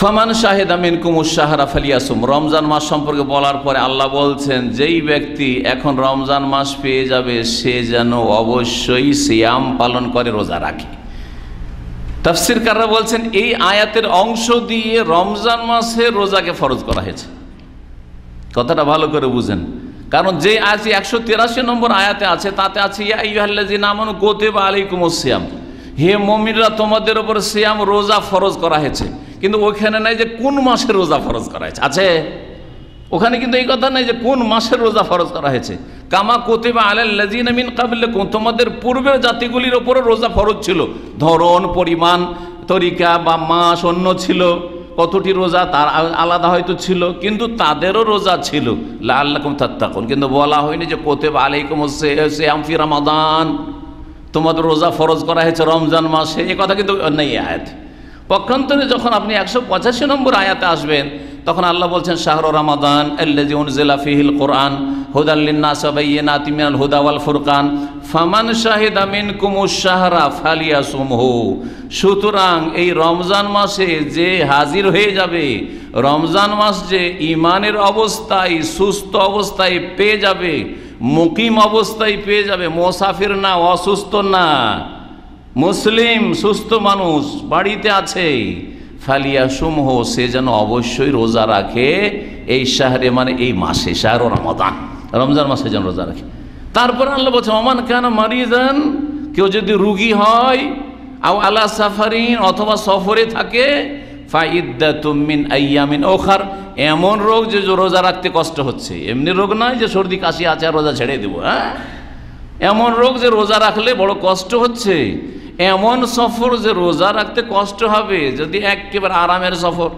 ফামান শাহেদ আমিন কুমুর সাহারা ফালিয়াসুম। রমজান মাস সম্পর্কে বলার পরে আল্লাহ বলছেন, যেই ব্যক্তি এখন রমজান মাস পেয়ে যাবে, সে যেন অবশ্যই সিয়াম পালন করে, রোজা রাখে। তাফসির কাররা বলছেন, এই আয়াতের অংশ দিয়ে রমজান মাসে রোজাকে ফরজ করা হয়েছে। কথাটা ভালো করে বুঝেন। কারণ যে আজ একশো তিরাশি নম্বর আয়াতে আছে, তাতে আছে নামন গোতে বা আলাইকুম সিয়াম হে মমিনরা, তোমাদের ওপর সিয়াম, রোজা ফরজ করা হয়েছে। কিন্তু ওখানে নাই যে কোন মাসের রোজা ফরজ করা হয়েছে। আছে? ওখানে কিন্তু এই কথা নেই যে কোন মাসের রোজা ফরজ করা হয়েছে। কামা কোতেবা আলাল্লাজিন মিন কাবিল তোমাদের পূর্বের জাতিগুলির ওপরও রোজা ফরজ ছিল। ধরন, পরিমাণ, তরিকা বা মাস অন্য ছিল। কতটি রোজা তার আলাদা হয়তো ছিল, কিন্তু তাদেরও রোজা ছিল। লাল্লাকুম তাত্তাকুন। কিন্তু বলা হয়নি যে কোতেব আলাইকুম শ্যাম ফি রমাদান, তোমাদের রোজা ফরজ করা হয়েছে রমজান মাসে। এ কথা কিন্তু নেই আয়াত। পক্ষান্তরে যখন আপনি একশো পঁচাশি নম্বর আয়াতে আসবেন, তখন আল্লাহ বলছেন, শাহর রমাদান আল্লাজি উনজিলা ফিহিল কোরআন হুদাল্লিন্না সাবাইয়িনা তিমিনাল হুদা ওয়াল ফুরকান ফামান শাহিদ আমিন কুমুস শাহরা ফালিয়া সুমহু সুতরাং এই রমজান মাসে যে হাজির হয়ে যাবে, রমজান মাস যে ইমানের অবস্থায়, সুস্থ অবস্থায় পেয়ে যাবে, মুকিম অবস্থায় পেয়ে যাবে, মোসাফির না, অসুস্থ না মুসলিম, সুস্থ মানুষ, বাড়িতে আছে। ফালিয়া সুমহ, সে যেন অবশ্যই রোজা রাখে এই শাহরে মানে এই মাসে, শাহর রমাদান। রমজান মাসে যেন রোজা রাখে। তারপর আল্লাহ বলছে অমান কেন মারিদান? কেউ যদি রুগী হয়, আও আলা সাফারিন, অথবা সফরে থাকে ফাইদ্দা তুমিন আইয়ামিন ওখার, এমন রোগ যে রোজা রাখতে কষ্ট হচ্ছে। এমনি রোগ নয় যে সর্দি কাশি আছে আর রোজা ছেড়ে দেবো হ্যাঁ? এমন রোগ যে রোজা রাখলে বড় কষ্ট হচ্ছে। এমন সফর যে রোজা রাখতে কষ্ট হবে, যদি একেবারে আরামের সফর।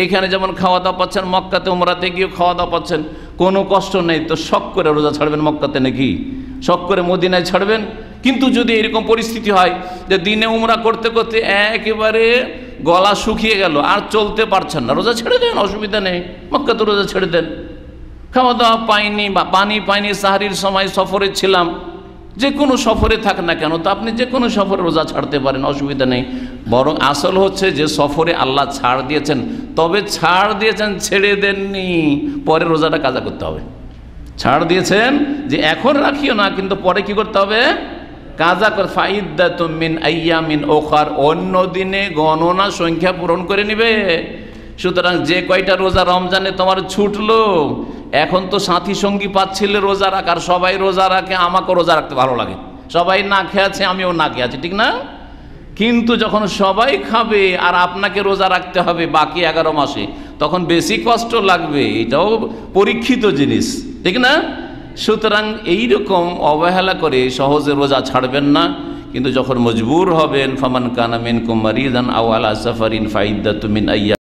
এইখানে যেমন খাওয়া দাওয়া পাচ্ছেন, মক্কাতে, উমরাতে গিয়ে খাওয়া দাওয়া পাচ্ছেন, কোনো কষ্ট নেই। তো শখ করে রোজা ছাড়বেন মক্কাতে নাকি? শখ করে মদিনায় ছাড়বেন? কিন্তু যদি এরকম পরিস্থিতি হয় যে দিনে উমরা করতে করতে একেবারে গলা শুকিয়ে গেল, আর চলতে পারছেন না, রোজা ছেড়ে দেন, অসুবিধা নেই। মক্কাতে রোজা ছেড়ে দেন। খাওয়া দাওয়া পাইনি বা পানি পাইনি, সাহারির সময় সফরে ছিলাম। যে কোনো সফরে থাক না কেন, তো আপনি যে কোনো সফরে রোজা ছাড়তে পারেন, অসুবিধা নেই। বরং আসল হচ্ছে যে সফরে আল্লাহ ছাড় দিয়েছেন, তবে ছাড় দিয়েছেন ছেড়ে দেননি, পরে রোজাটা কাজা করতে হবে। ছাড় দিয়েছেন যে এখন রাখিও না, কিন্তু পরে কি করতে হবে? কাজা কর ফাইদা তুমিন আইয়া মিন ওখার, অন্য দিনে গণনা সংখ্যা পূরণ করে নিবে। সুতরাং যে কয়টা রোজা রমজানে তোমার ছুটলো এখন তো সাথী সঙ্গী পাচ্ছিলে রোজা রাখ, আর সবাই রোজা রাখে, আমাকেও রোজা রাখতে ভালো লাগে। সবাই না খেয়ে আছে, আমিও না খেয়ে আছি, ঠিক না? কিন্তু যখন সবাই খাবে, আর আপনাকে রোজা রাখতে হবে বাকি এগারো মাসে, তখন বেশি কষ্ট লাগবে, এটাও পরীক্ষিত জিনিস, ঠিক না? সুতরাং এইরকম অবহেলা করে সহজে রোজা ছাড়বেন না, কিন্তু যখন মজবুর হবেন, ফামান কানামিন কুমারিদান আওয়াল আসাফারিন ফাইদ্দা তুমিন আইয়া